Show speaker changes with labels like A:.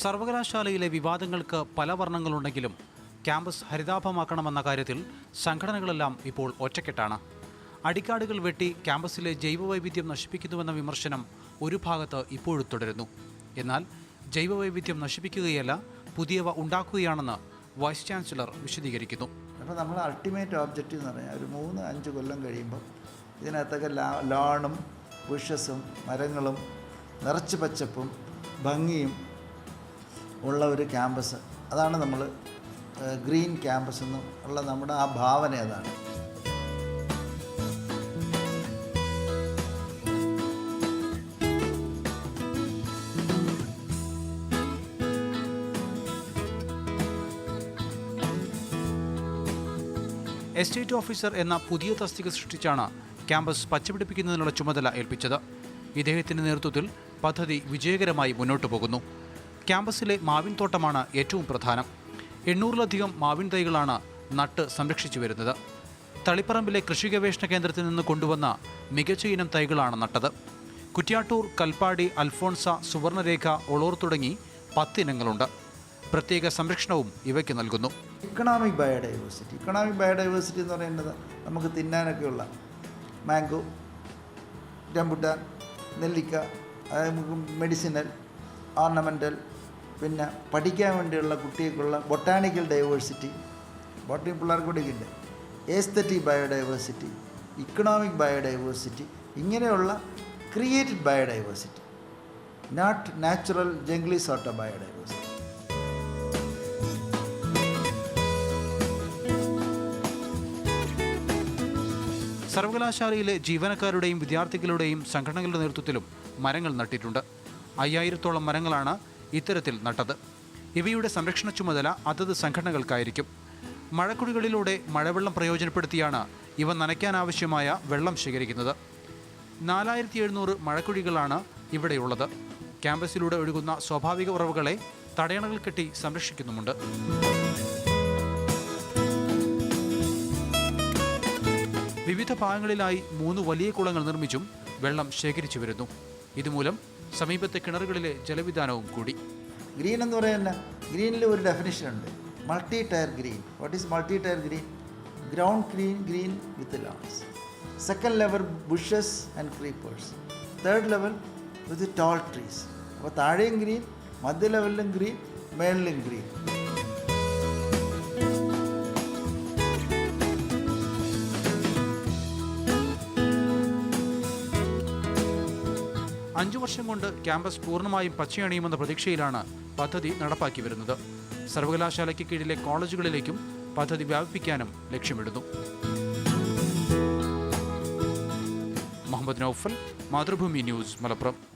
A: സർവകലാശാലയിലെ വിവാദങ്ങൾക്ക് പല വർണങ്ങളുണ്ടെങ്കിലും ക്യാമ്പസ് ഹരിതാഭമാക്കണമെന്ന കാര്യത്തിൽ സംഘടനകളെല്ലാം ഇപ്പോൾ ഒറ്റക്കെട്ടാണ്. അടിക്കാടുകൾ വെട്ടി ക്യാമ്പസിലെ ജൈവവൈവിധ്യം നശിപ്പിക്കുന്നുവെന്ന വിമർശനം ഒരു ഭാഗത്ത് ഇപ്പോഴും തുടരുന്നു. എന്നാൽ ജൈവവൈവിധ്യം നശിപ്പിക്കുകയല്ല പുതിയവ ഉണ്ടാക്കുകയാണെന്ന് വൈസ് ചാൻസലർ വിശദീകരിക്കുന്നു.
B: അപ്പോൾ നമ്മൾ അൾട്ടിമേറ്റ് ഓബ്ജക്റ്റീവ് എന്ന് പറഞ്ഞാൽ ഒരു മൂന്ന് അഞ്ച് കൊല്ലം കഴിയുമ്പോൾ ഇതിനകത്തൊക്കെ ലാ ലോണും ബുഷസും മരങ്ങളും നിറച്ച് പച്ചപ്പും ഭംഗിയും ഉള്ള ഒരു ക്യാമ്പസ്. അതാണ് നമ്മൾ ഗ്രീൻ ക്യാമ്പസ് എന്നും ഉള്ള നമ്മുടെ ആ ഭാവന അതാണ്.
A: എസ്റ്റേറ്റ് ഓഫീസർ എന്ന പുതിയ തസ്തിക സൃഷ്ടിച്ചാണ് ക്യാമ്പസ് പച്ചപിടിപ്പിക്കുന്നതിനുള്ള ചുമതല ഏൽപ്പിച്ചത്. ഇദ്ദേഹത്തിന്റെ നേതൃത്വത്തിൽ പദ്ധതി വിജയകരമായി മുന്നോട്ടു പോകുന്നു. ക്യാമ്പസിലെ മാവിൻ തോട്ടമാണ് ഏറ്റവും പ്രധാനം. എണ്ണൂറിലധികം മാവിൻ തൈകളാണ് നട്ട് സംരക്ഷിച്ചു വരുന്നത്. തളിപ്പറമ്പിലെ കൃഷി ഗവേഷണ കേന്ദ്രത്തിൽ നിന്ന് കൊണ്ടുവന്ന മികച്ച ഇനം തൈകളാണ് നട്ടത്. കുറ്റ്യാട്ടൂർ കൽപ്പാടി അൽഫോൺസ സുവർണരേഖ ഒളോർ തുടങ്ങി പത്തിനങ്ങളുണ്ട് പ്രത്യേക സംരക്ഷണവും ഇവയ്ക്ക് നൽകുന്നു.
B: Economic biodiversity. ഇക്കണോമിക് ബയോഡൈവേഴ്സിറ്റി എന്ന് പറയുന്നത് നമുക്ക് തിന്നാനൊക്കെയുള്ള മാംഗോ റംബുട്ടാൻ നെല്ലിക്ക മെഡിസിനൽ ഓർണമെന്റൽ പിന്നെ പഠിക്കാൻ വേണ്ടിയുള്ള കുട്ടികൾക്കുള്ള ബൊട്ടാണിക്കൽ ഡൈവേഴ്സിറ്റി ബോട്ടണി പിള്ളേർക്ക് ഉണ്ട്. ഏസ്തറ്റിക് ബയോഡൈവേഴ്സിറ്റി ഇക്കണോമിക് ബയോഡൈവേഴ്സിറ്റി ഇങ്ങനെയുള്ള ക്രിയേറ്റഡ് ബയോഡൈവേഴ്സിറ്റി നോട്ട് നാച്ചുറൽ ജംഗ്ലി സോട്ട ബയോഡൈവേഴ്സിറ്റി
A: സർവകലാശാലയിലെ ജീവനക്കാരുടെയും വിദ്യാർത്ഥികളുടെയും സംഘടനകളുടെ നേതൃത്വത്തിലും മരങ്ങൾ നട്ടിട്ടുണ്ട്. അയ്യായിരത്തോളം മരങ്ങളാണ് ഇത്തരത്തിൽ നട്ടത്. ഇവയുടെ സംരക്ഷണ ചുമതല അതത് സംഘടനകൾക്കായിരിക്കും. മഴക്കുഴികളിലൂടെ മഴവെള്ളം പ്രയോജനപ്പെടുത്തിയാണ് ഇവ നനയ്ക്കാനാവശ്യമായ വെള്ളം ശേഖരിക്കുന്നത്. നാലായിരത്തി എഴുന്നൂറ് മഴക്കുഴികളാണ് ഇവിടെയുള്ളത്. ക്യാമ്പസിലൂടെ ഒഴുകുന്ന സ്വാഭാവിക ഉറവുകളെ തടയണകൾ കെട്ടി സംരക്ഷിക്കുന്നുമുണ്ട്. വിവിധ ഭാഗങ്ങളിലായി മൂന്ന് വലിയ കുളങ്ങൾ നിർമ്മിച്ചും വെള്ളം ശേഖരിച്ചു വരുന്നു. ഇതുമൂലം സമീപത്തെ കിണറുകളിലെ ജലവിധാനവും കൂടി.
B: ഗ്രീൻ എന്ന് പറയുന്ന ഗ്രീനിൽ ഒരു ഡെഫിനിഷൻ ഉണ്ട്. Multi tier green what is multi tier green ground green green with grass second level bushes and creepers third level with tall trees അപ്പോൾ താഴെയും ഗ്രീൻ മധ്യ ലെവലിലും ഗ്രീൻ മേളിലും ഗ്രീൻ
A: അഞ്ചു വർഷം കൊണ്ട് ക്യാമ്പസ് പൂർണമായും പച്ചയണിയുമെന്ന പ്രതീക്ഷയിലാണ് പദ്ധതി നടപ്പാക്കി വരുന്നത്. സർവകലാശാലയ്ക്ക് കീഴിലെ കോളേജുകളിലേക്കും പദ്ധതി വ്യാപിപ്പിക്കാനും ലക്ഷ്യമിടുന്നു. മുഹമ്മദ് നൌഫൽ മാതൃഭൂമി ന്യൂസ് മലപ്പുറം.